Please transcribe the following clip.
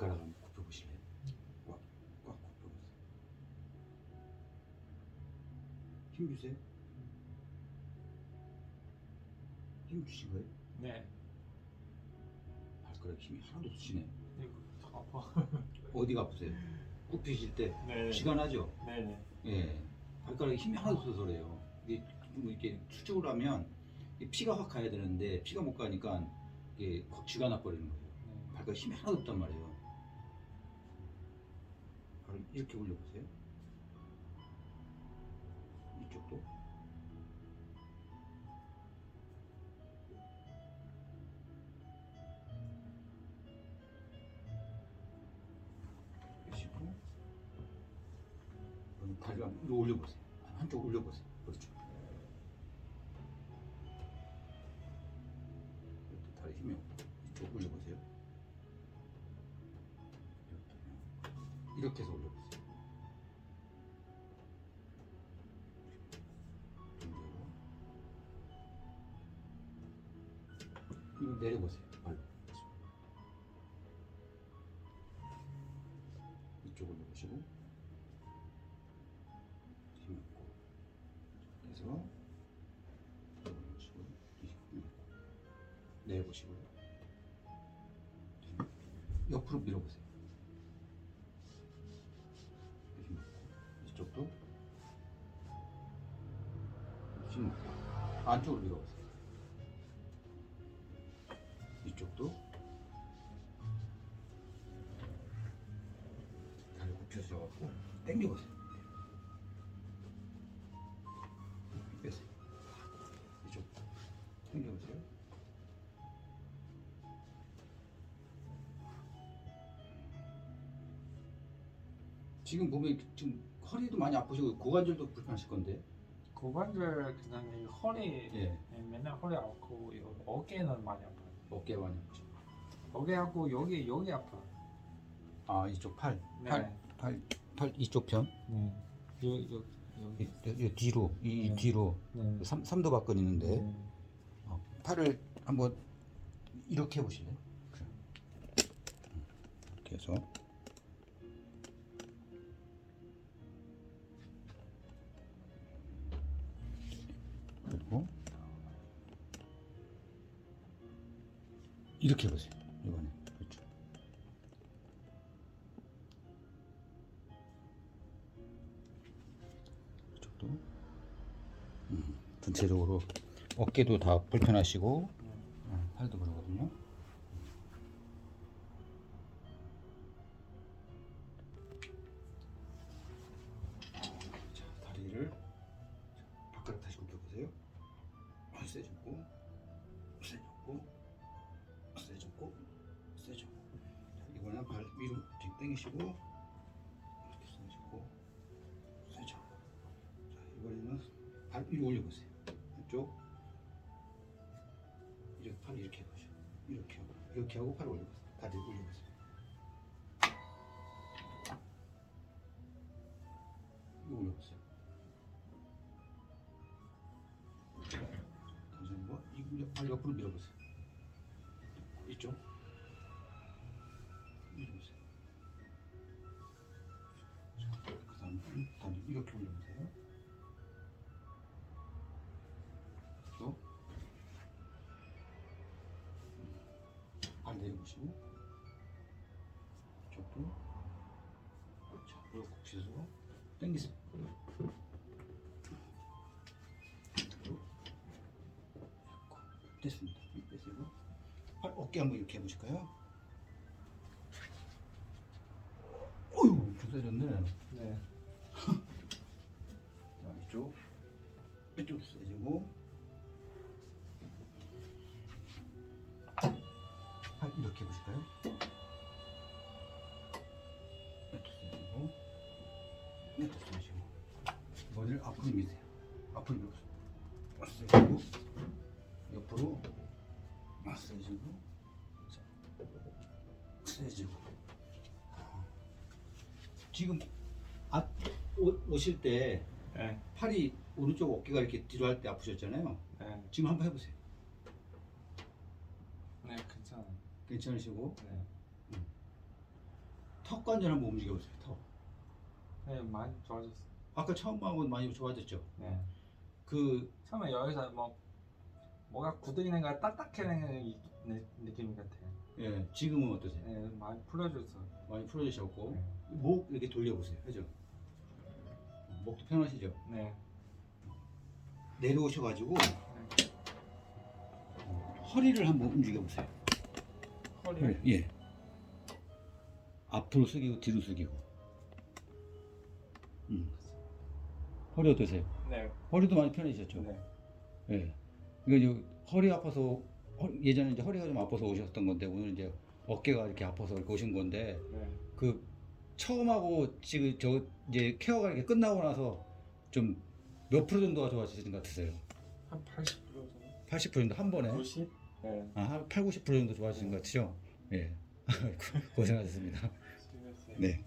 발가락 한번 굽혀 보실래요? 꽉, 꽉 굽혀 보세요. 힘 주세요. 힘 주신 거예요? 네. 발가락 힘이 하나도 없으시네. 이거 아파. 어디가 아프세요? 굽히실 때 네. 쥐가 나죠? 네네. 예. 발가락에 힘이 하나도 없어서 그래요. 이게 좀 이렇게 수축을 하면 이 피가 확 가야 되는데 피가 못 가니까 이게 확 쥐가 나버리는 거예요. 네. 발가락 힘이 하나도 없단 말이에요. 발을 이렇게 올려보세요. 이쪽도. 다리를 한번 이거 올려보세요. 한쪽 올려보세요. 그렇죠. 이것도 다리 힘이 없고 이렇게 해서 올려보세요. 이거 내려보세요. 발로. 이쪽 올려보시고 힘 없고 그래서 내려보시고요. 힘. 옆으로 밀어보세요. 힘 없고 안쪽으로 밀어보세요. 이쪽도 다리 굽혀서 당겨보세요. 이쪽 당겨보세요. 지금 보면 지금 허리도 많이 아프시고 고관절도 불편하실 건데. 고관절 그냥 이 허리 예. 네, 맨날 허리 아프고 이 어깨는 많이 아파요. 어깨 많이 아프시고. 어깨 아프고 여기 여기 아파. 아 이쪽 팔. 네. 팔. 팔. 팔 이쪽 편. 네. 여기 여기 이, 여기. 이 뒤로 이, 이 네. 뒤로 네. 삼, 삼도박근 있는데 네. 어, 팔을 한번 이렇게 해보실래요? 그래. 이렇게 해서 그리고. 이렇게 해보세요. 이번에 그렇죠. 이쪽도. 음, 전체적으로 어깨도 다 불편하시고 어, 팔도 그러거든요. 위로 뒤 당기시고, 이렇게 세지고, 세졌고. 자, 이번에는 발 위로 올려보세요. 한쪽. 이렇게 팔 이렇게 해보죠. 이렇게 하고 이렇게 하고 팔 올려보세요. 다리 올려보세요. 이거 올려보세요. 다시 한번 이거 팔 옆으로 밀어보세요. 이쪽 이렇게 올려보세요. 또발 내려보시고 이쪽도 자 그리고 굽혀서 당기세요 됐습니다 힘 빼시고 팔 어깨 한번 이렇게 해보실까요? 어휴 세졌네 네. 자 이쪽. 이쪽도 세지고. 팔 이렇게 해보실까요? 이것도 세지고. 이것도 세지고. 머리를 앞으로 미세요. 앞으로 밀어서 세지고. 옆으로 아, 세지고. 자, 세지고. 지금 앞 오, 오실 때 네. 팔이 오른쪽 어깨가 이렇게 뒤로 할 때 아프셨잖아요 네. 지금 한번 해보세요 네, 괜찮아요. 괜찮으시고 네. 턱 관절 한번 움직여 보세요. 턱. 네, 많이 좋아졌어. 아까 처음하고 많이 좋아졌죠. 네. 그 처음에 여기서 뭐 뭐가 굳어있는 거 느- 느낌 같아요. 예, 지금은 어떠세요? 네, 많이 풀어졌어. 많이 풀어지셨고 네. 목 이렇게 돌려보세요. 그죠? 목도 편하시죠? 네. 내려오셔가지고 허리를 한번 움직여 보세요. 허리. 예. 앞으로 숙이고 뒤로 숙이고. 음. 허리 어떠세요? 네. 허리도 많이 편해지셨죠? 네. 예. 그러니까 이제 허리 아파서 허- 예전에 이제 허리가 좀 아파서 오셨던 건데 오늘 이제 어깨가 이렇게 아파서 이렇게 오신 건데 네. 그 처음 하고 지금 저 이제 케어가 이렇게 끝나고 나서 좀 몇 프로 정도가 좋아지신 것 같으세요? 한 80% 정도. 80% 정도 한 번에? 90? 네. 아, 한 8, 90% 정도 좋아지신 것 같으죠? 예. 고생하셨습니다. 네.